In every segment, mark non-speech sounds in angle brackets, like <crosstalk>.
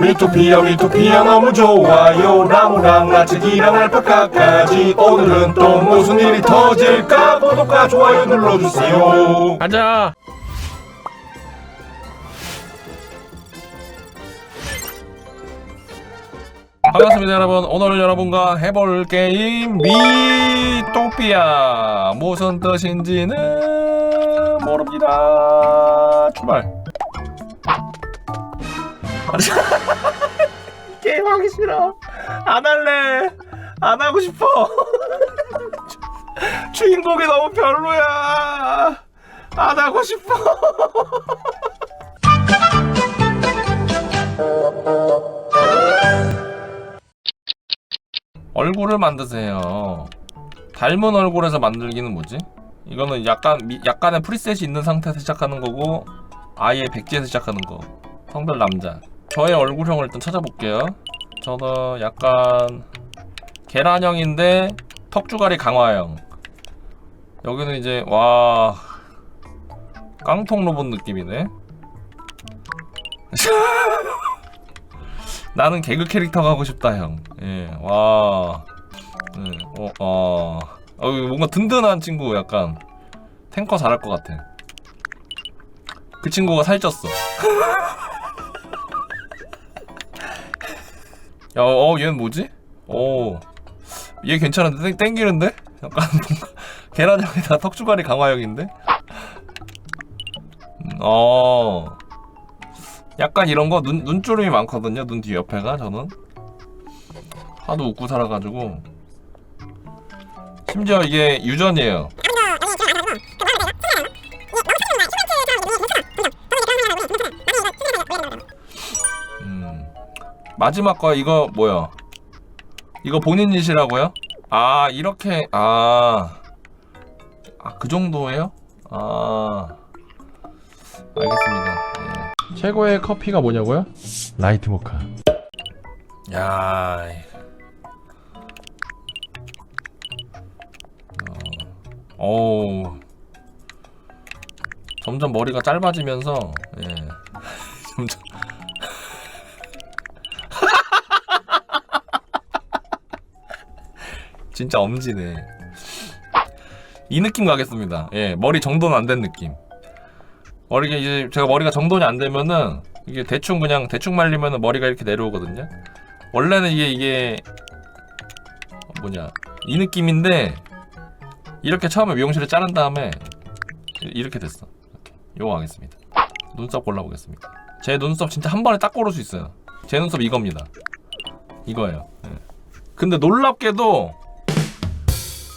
미토피아 미토피아 너무 좋아요. 나무랑 나치기랑 알파카까지. 오늘은 또 무슨 일이 터질까? 구독과 좋아요 눌러주세요. 가자. 반갑습니다 여러분. 오늘 여러분과 해볼 게임 미토피아. 무슨 뜻인지는 모릅니다. 출발 <laughs> 게임 하기 싫어 안 할래 안 하고 싶어 <laughs> 주인공이 너무 별로야 안 하고 싶어 <laughs> 얼굴을 만드세요. 닮은 얼굴에서 만들기는 뭐지? 이거는 약간 미- 약간의 프리셋이 있는 상태에서 시작하는 거고 아예 백지에서 시작하는 거. 성별 남자. 저의 얼굴형을 일단 찾아볼게요. 저는 약간 계란형인데 턱주가리 강화형. 여기는 이제 와 깡통 로봇 느낌이네. <laughs> 나는 개그 캐릭터 가고 싶다 형. 예, 와, 네, 어, 어, 어, 뭔가 든든한 친구 약간 탱커 잘할 것 같아. 그 친구가 살쪘어. <laughs> 야, 어, 얘는 뭐지? 오, 얘 괜찮은데 땡, 땡기는데? 약간 뭔가 <laughs> 계란형에다 턱주가리 강화형인데? 음, 어. 약간 이런 거 눈, 눈주름이 많거든요. 눈 뒤 옆에가 저는 하도 웃고 살아가지고 심지어 이게 유전이에요. 마지막 거 이거 뭐야? 이거 본인 짓이라고요? 아 이렇게 아. 아 그 정도예요? 아. 알겠습니다. 예. 최고의 커피가 뭐냐고요? 라이트 모카. 야. 어. 어우. 점점 머리가 짧아지면서 예. 진짜 엄지네. 이 느낌 가겠습니다. 예, 머리 정돈 안 된 느낌. 머리가 이제 제가 머리가 정돈이 안 되면은 이게 대충 그냥 대충 말리면은 머리가 이렇게 내려오거든요. 원래는 이게 이게 뭐냐 이 느낌인데 이렇게 처음에 미용실에 자른 다음에 이- 이렇게 됐어. 이렇게. 요거 하겠습니다. 눈썹 골라보겠습니다. 제 눈썹 진짜 한 번에 딱 고를 수 있어요. 제 눈썹 이겁니다. 이거예요. 예. 근데 놀랍게도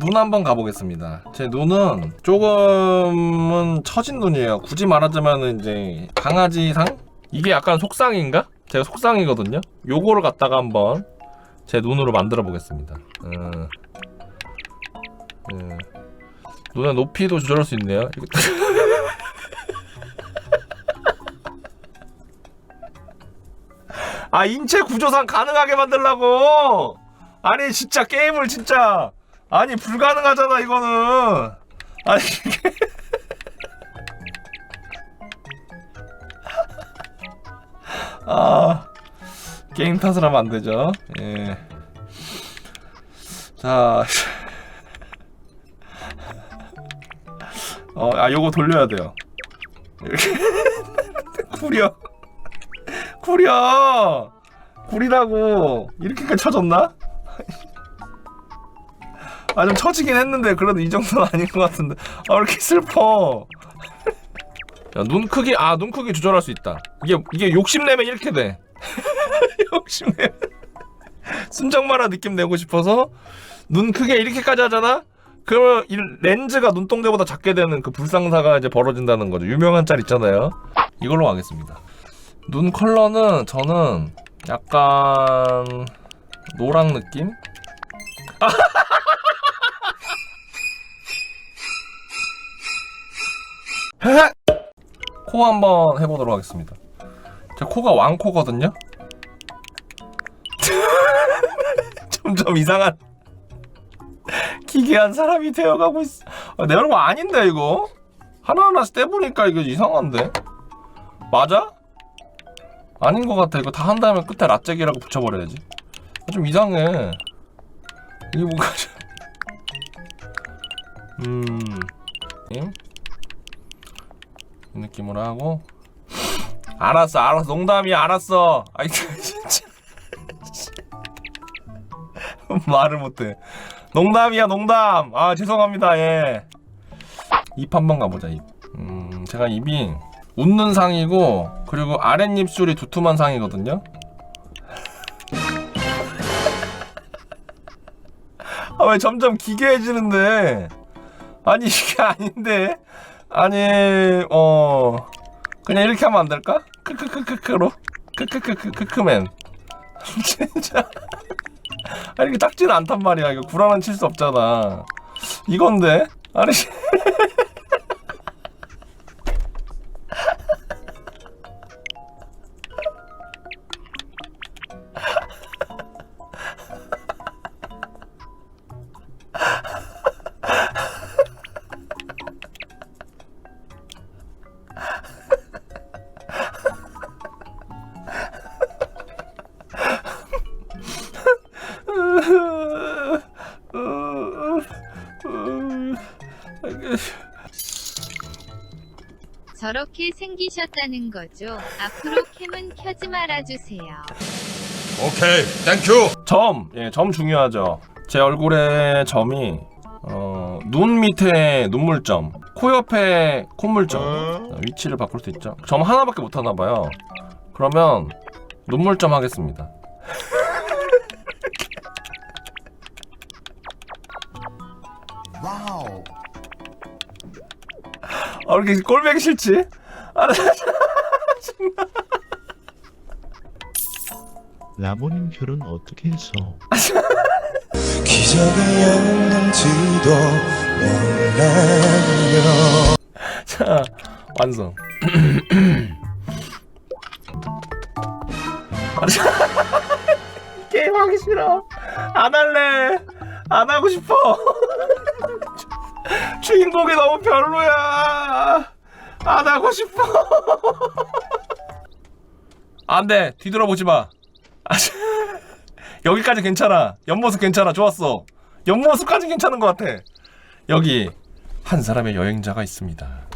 눈 한번 가보겠습니다. 제 눈은 조금은 처진 눈이에요. 굳이 말하자면 이제 강아지상? 이게 약간 속상인가? 제가 속상이거든요. 요거를 갖다가 한번 제 눈으로 만들어 보겠습니다. 음. 음. 눈의 높이도 조절할 수 있네요. <laughs> 아 인체 구조상 가능하게 만들라고 아니 진짜 게임을 진짜 아니 불가능하잖아 이거는 아니 이게 <laughs> 아 게임 탓을 하면 안 되죠 예. 자 <laughs> 어, 아, 요거 돌려야 돼요. 이렇게. <laughs> 구려. 구려. 구리라고. 이렇게까지 쳐졌나? 아, 좀 처지긴 했는데, 그래도 이 정도는 아닌 것 같은데. 아, 왜 이렇게 슬퍼. 야, 눈 크기, 아, 눈 크기 조절할 수 있다. 이게, 이게 욕심내면 이렇게 돼. <laughs> 욕심내면. 순정만화 느낌 내고 싶어서, 눈 크게 이렇게까지 하잖아? 그러면 이 렌즈가 눈동자보다 작게 되는 그 불상사가 이제 벌어진다는 거죠. 유명한 짤 있잖아요. 이걸로 가겠습니다. 눈 컬러는 저는 약간 노랑 느낌? <laughs> 코 한번 해보도록 하겠습니다. 제 코가 왕코거든요. <laughs> 점점 이상한 기괴한 사람이 되어가고 있어. 아, 내 얼굴 아닌데 이거 하나하나씩 떼보니까 이거 이상한데 맞아? 아닌 것 같아. 이거 다 한 다음에 끝에 라잭이라고 붙여버려야지. 아, 좀 이상해. 이게 뭔가 좀... 음... 임? 이 느낌으로 하고. 알았어 알았어. 농담이야 알았어. 아이 <laughs> 진짜. <laughs> 말을 못해. 농담이야 농담. 아 죄송합니다 예 입 한번 가보자 입 음 제가 입이 웃는 상이고 그리고 아랫입술이 두툼한 상이거든요? <laughs> 아 왜 점점 기괴해지는데? 아니 이게 아닌데 아니 어 그냥 이렇게 하면 안 될까? 크크크크크로? 크크크크크크맨. <laughs> 진짜. 아니 이게 딱지는 않단 말이야. 이거 구라는 칠 수 없잖아. 이건데? 아니 <laughs> 저렇게 생기셨다는 거죠. 앞으로 캠은 켜지 말아주세요. 오케이 땡큐 점, 예, 점 중요하죠. 제 얼굴에 점이 어, 눈 밑에 눈물점, 코 옆에 콧물점 어, 위치를 바꿀 수 있죠. 점 하나밖에 못 하나 봐요. 그러면 눈물점 하겠습니다. 아, 왜 이렇게 꼴보기 싫지? 아, 나 <laughs> 라모님 혈은 어떻게 해서 <laughs> 기적이 없는지도 몰라요 <laughs> 자, 완성. 게임 하기 싫어. 안 할래. 안 하고 싶어. <laughs> 주인공이 너무 별로야. 안 하고 싶어. <laughs> 안 돼. 뒤돌아보지 마. 아, <laughs> 여기까지 괜찮아. 옆모습 괜찮아. 좋았어. 옆모습까지 괜찮은 것 같아. 여기 한 사람의 여행자가 있습니다.